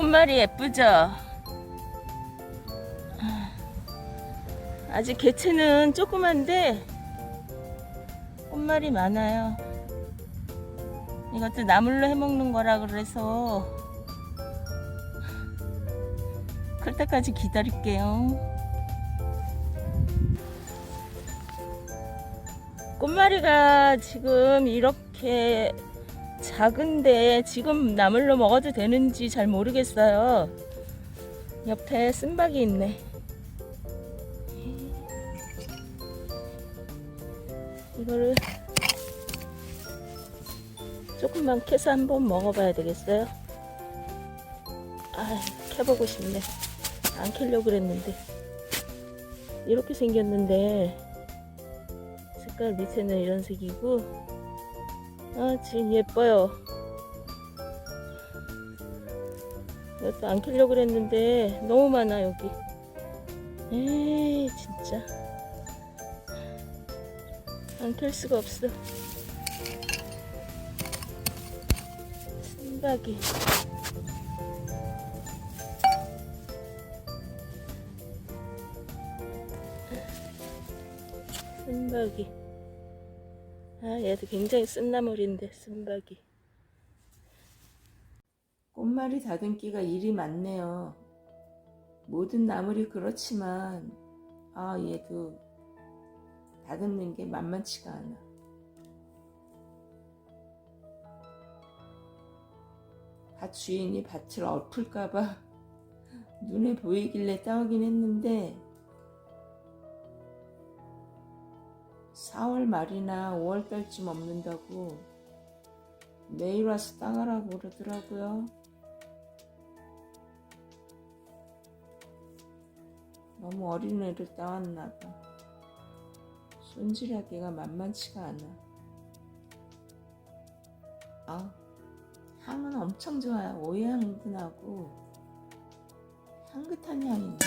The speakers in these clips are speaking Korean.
꽃말이 예쁘죠? 아직 개체는 조그만데 꽃말이 많아요. 이것도 나물로 해먹는 거라 그래서 클 때까지 기다릴게요. 꽃말이가 지금 이렇게 작은데 지금 나물로 먹어도 되는지 잘 모르겠어요. 옆에 쓴박이 있네. 이거를 조금만 캐서 한번 먹어봐야 되겠어요. 아, 캐보고 싶네. 안 캐려고 그랬는데. 이렇게 생겼는데, 색깔 밑에는 이런 색이고, 아, 지금 예뻐요. 이것도 안 키려고 그랬는데 너무 많아 여기. 에이 진짜 안켤 수가 없어. 순박이. 순박이. 아, 얘도 굉장히 쓴 나물인데, 쓴박이. 꽃말이 다듬기가 일이 많네요. 모든 나물이 그렇지만, 아, 얘도 다듬는 게 만만치가 않아. 밭 주인이 밭을 엎을까봐 눈에 보이길래 따오긴 했는데, 4월 말이나 5월 달쯤 없는다고 매일 와서 따가라고 그러더라고요. 너무 어린 애를 따왔나 봐. 손질하기가 만만치가 않아. 아, 향은 엄청 좋아요. 오이향도 나고 향긋한 향이 나.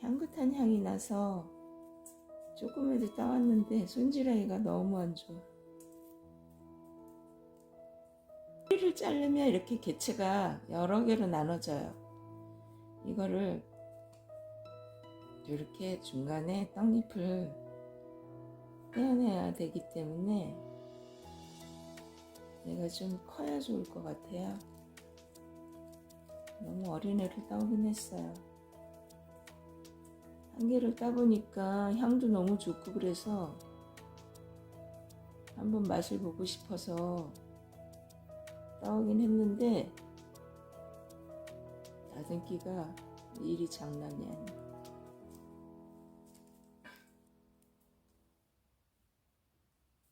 향긋한 향이 나서 조금에도 따왔는데 손질하기가 너무 안 좋아. 뿌리를 자르면 이렇게 개체가 여러 개로 나눠져요. 이거를 이렇게 중간에 떡잎을 떼어내야 되기 때문에 얘가 좀 커야 좋을 것 같아요. 너무 어린 애를 따오긴 했어요. 한 개를 따보니까 향도 너무 좋고 그래서 한번 맛을 보고 싶어서 따오긴 했는데 다듬기가 일이 장난이 아니야.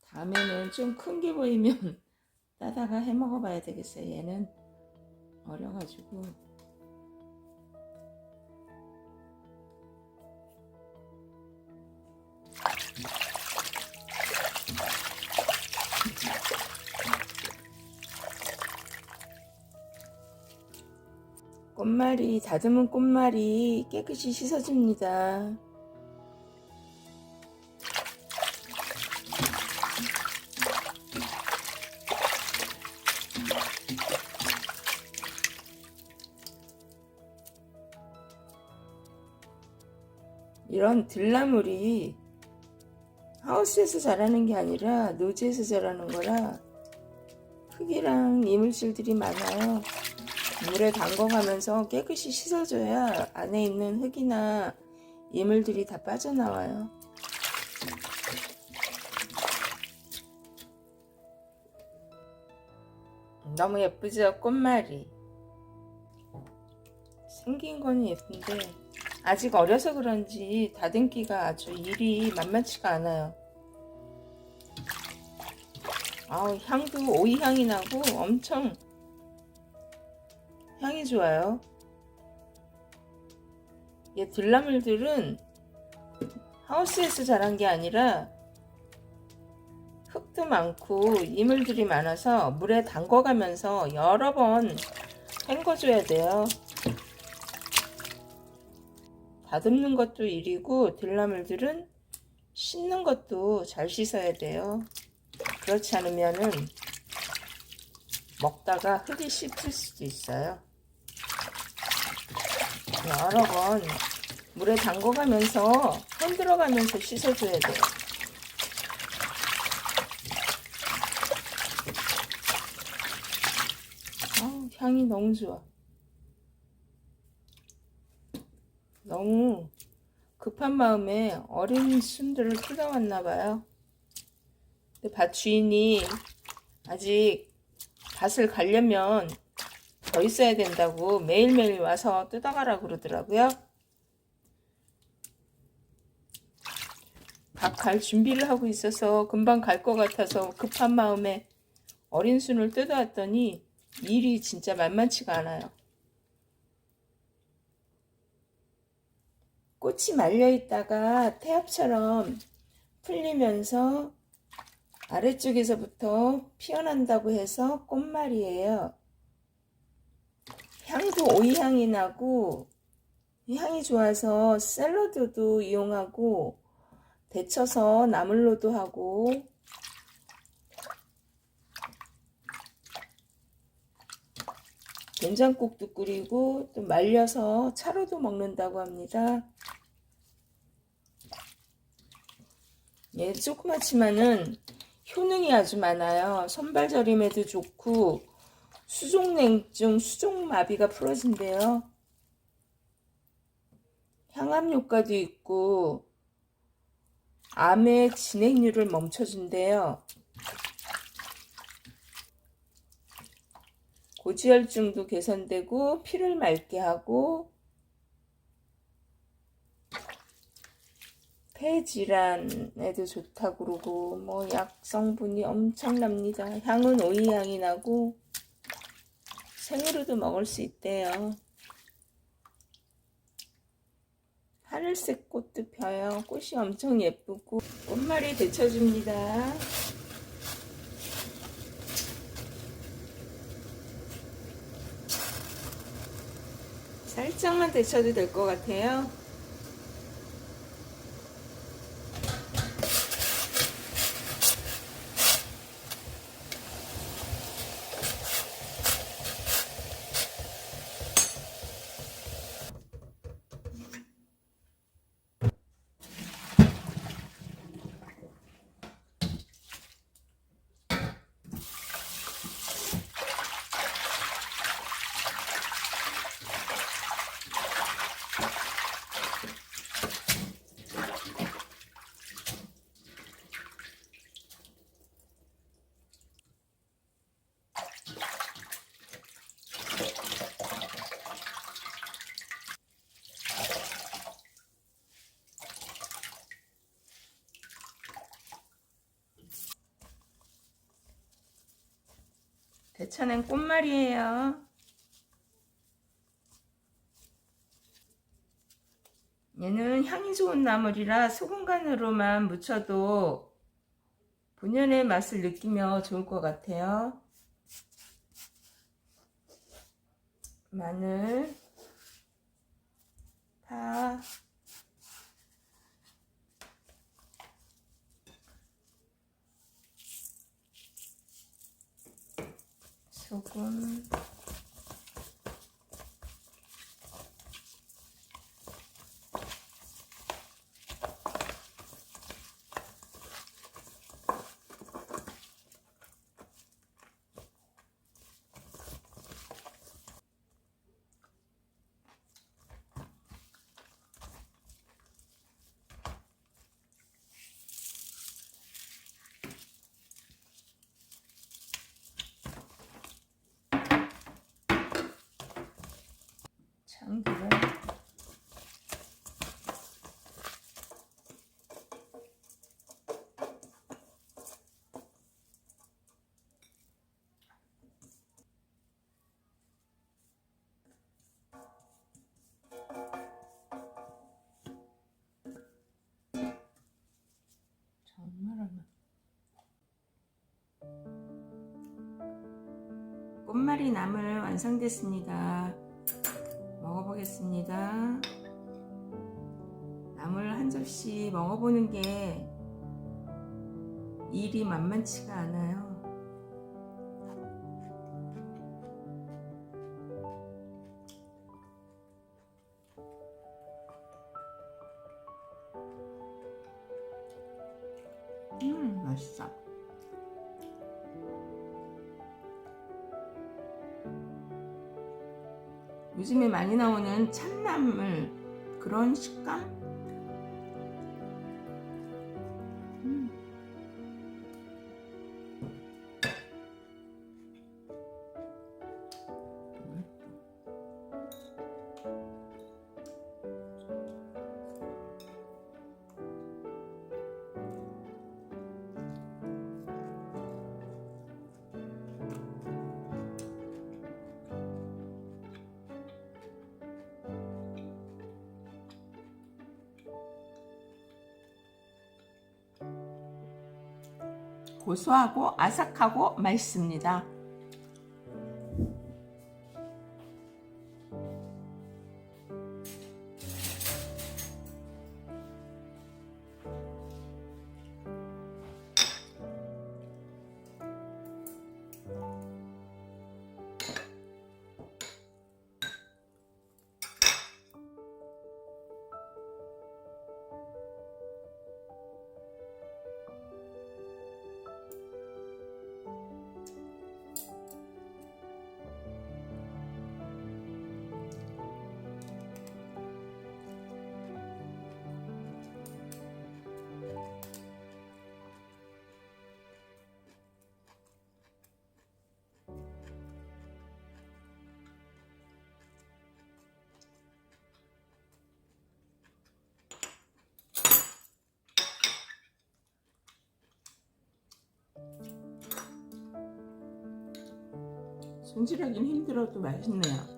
다음에는 좀 큰 게 보이면 따다가 해 먹어봐야 되겠어요. 얘는 어려가지고. 꽃말이 다듬은 꽃말이 깨끗이 씻어줍니다. 이런 들나물이 하우스에서 자라는 게 아니라 노지에서 자라는 거라 흙이랑 이물질들이 많아요. 물에 담궈가면서 깨끗이 씻어줘야 안에 있는 흙이나 이물들이 다 빠져나와요. 너무 예쁘죠? 꽃말이. 생긴 거는 예쁜데 아직 어려서 그런지 다듬기가 아주 일이 만만치가 않아요. 아우 향도 오이 향이 나고 엄청 향이 좋아요. 얘 들나물들은 하우스에서 자란 게 아니라 흙도 많고 이물들이 많아서 물에 담궈가면서 여러 번 헹궈줘야 돼요. 다듬는 것도 일이고 들나물들은 씻는 것도 잘 씻어야 돼요. 그렇지 않으면은 먹다가 흙이 씹힐 수도 있어요. 여러 번 물에 담궈가면서 흔들어가면서 씻어줘야 돼요. 향이 너무 좋아. 너무 급한 마음에 어린 순들을 뜯어왔나 봐요. 근데 밭 주인이 아직 밭을 가려면 더 있어야 된다고 매일매일 와서 뜯어가라 그러더라고요. 밥 갈 준비를 하고 있어서 금방 갈 것 같아서 급한 마음에 어린 순을 뜯어왔더니 일이 진짜 만만치가 않아요. 꽃이 말려 있다가 태엽처럼 풀리면서 아래쪽에서부터 피어난다고 해서 꽃말이에요. 향도 오이향이 나고 이 향이 좋아서 샐러드도 이용하고 데쳐서 나물로도 하고 된장국도 끓이고 또 말려서 차로도 먹는다고 합니다. 얘 조그맣지만은 효능이 아주 많아요. 손발저림에도 좋고 수족냉증, 수족마비가 풀어진대요. 향암 효과도 있고 암의 진행률을 멈춰준대요. 고지혈증도 개선되고 피를 맑게 하고 폐질환에도 좋다고 그러고 뭐 약 성분이 엄청납니다. 향은 오이 향이 나고 생으로도 먹을 수 있대요. 하늘색 꽃도 펴요. 꽃이 엄청 예쁘고 꽃말이 데쳐줍니다. 살짝만 데쳐도 될 것 같아요. 데쳐낸 꽃말이에요. 얘는 향이 좋은 나물이라 소금 간으로만 무쳐도 본연의 맛을 느끼며 좋을 것 같아요. 마늘, 파, 소금, 참기름. 꽃말이 나물 완성됐습니다. 먹어보겠습니다. 나물 한 접시 먹어보는 게 일이 만만치가 않아요. 요즘에 많이 나오는 참나물 그런 식감? 고소하고 아삭하고 맛있습니다. 손질하긴 힘들어도 맛있네요.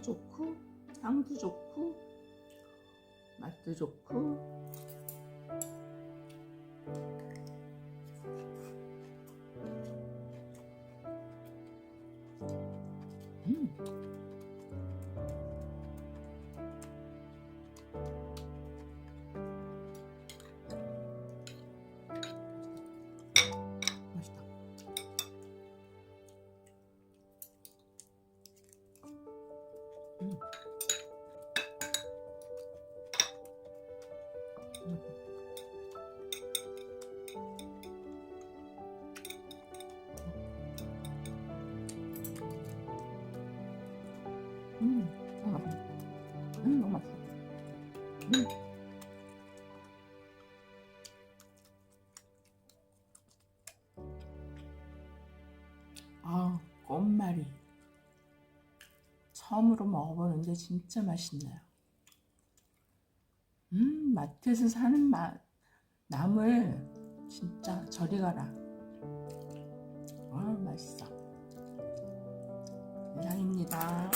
식감도 좋고 향도 좋고 맛도 좋고 말이. 처음으로 먹어보는데 진짜 맛있네요. 음, 마트에서 사는 맛, 나물 진짜 저리 가라. 아, 맛있어. 이상입니다.